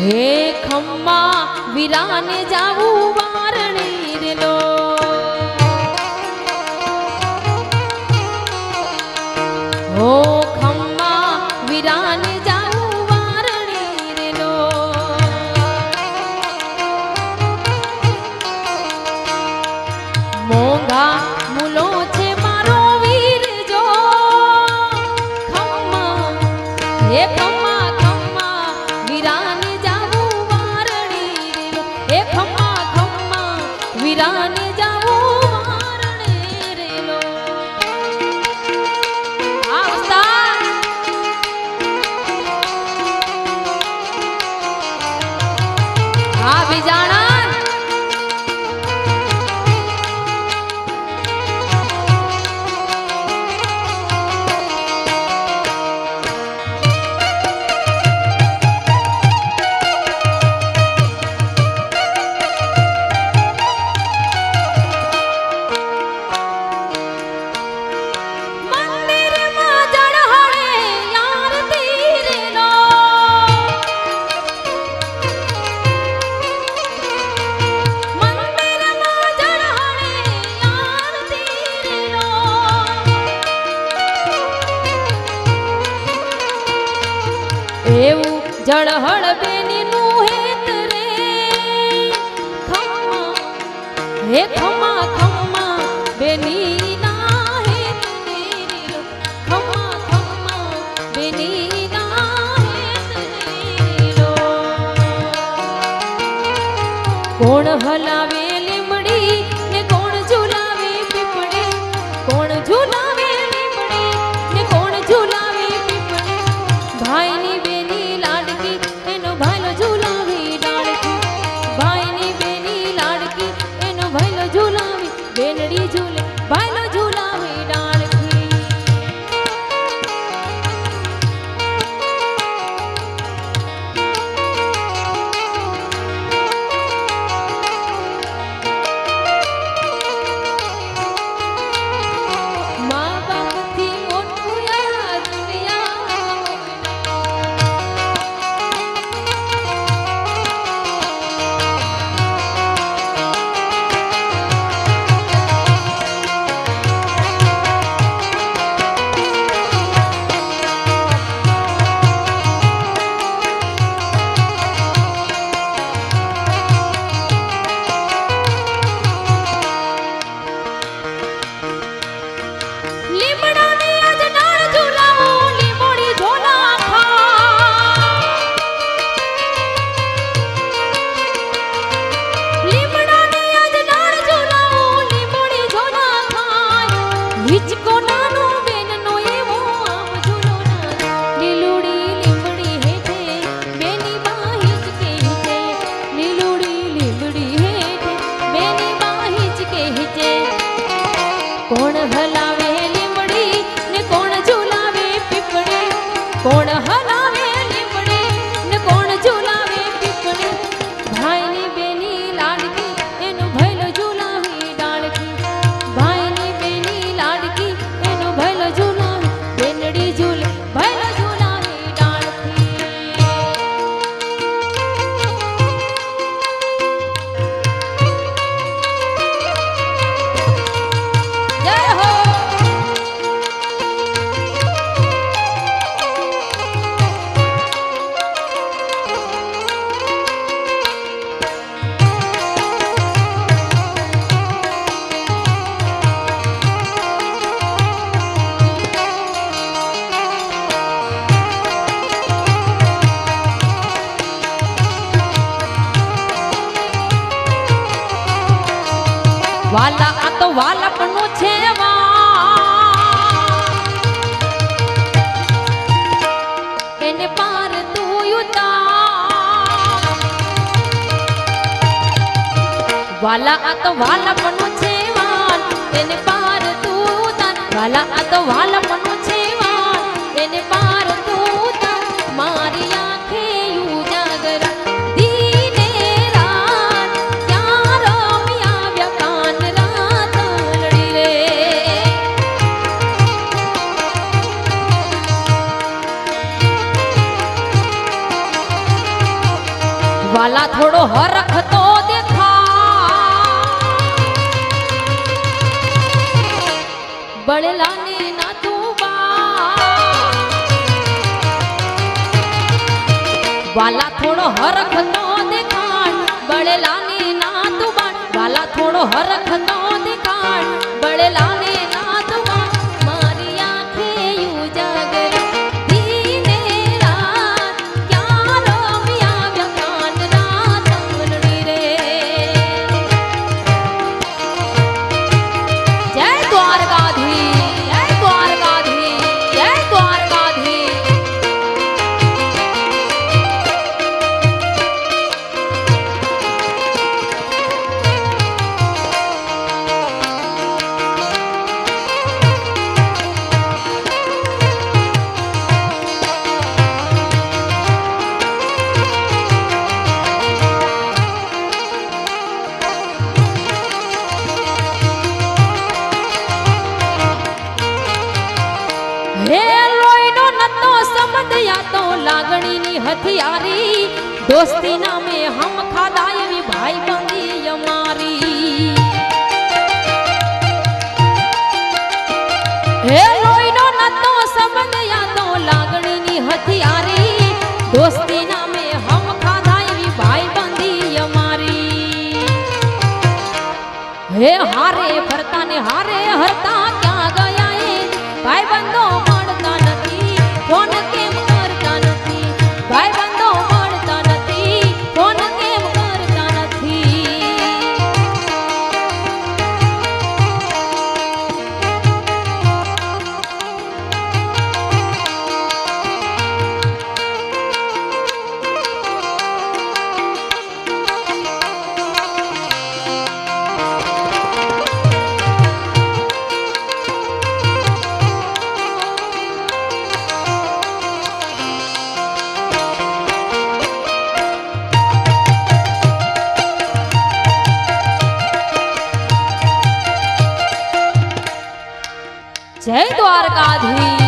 હે ખમ્મા વીરાને જાવું વારણે. પિરાને જાઉં મારણે રેલો આવતા હા બીજા હે ખમા ખમા બેની ના કોણ હલાવે વાલા આ તો વાલપનું છે એને વાલા આ તો વાલપનું છે એને પાર તું વાલા આ તો વાલપનું વાલા થોડો હરખ તો દેખા બળેલાને ના તું વાલા થોડો હરખ તો દેખાડ બળેલાને ના તું વાલા થોડો હરખ તો દેખાડ બળેલાને હથિયારી, દોસ્તી નામે હમ ખાધા એવી ભાઈ બંધી અમારી. હે લાગણીની હથિયારી, દોસ્તી નામે હમ ખાધા ભાઈ બંધી અમારી. હે હારે ફરતા ને હારે હરતા જય દ્વારકાધીશ.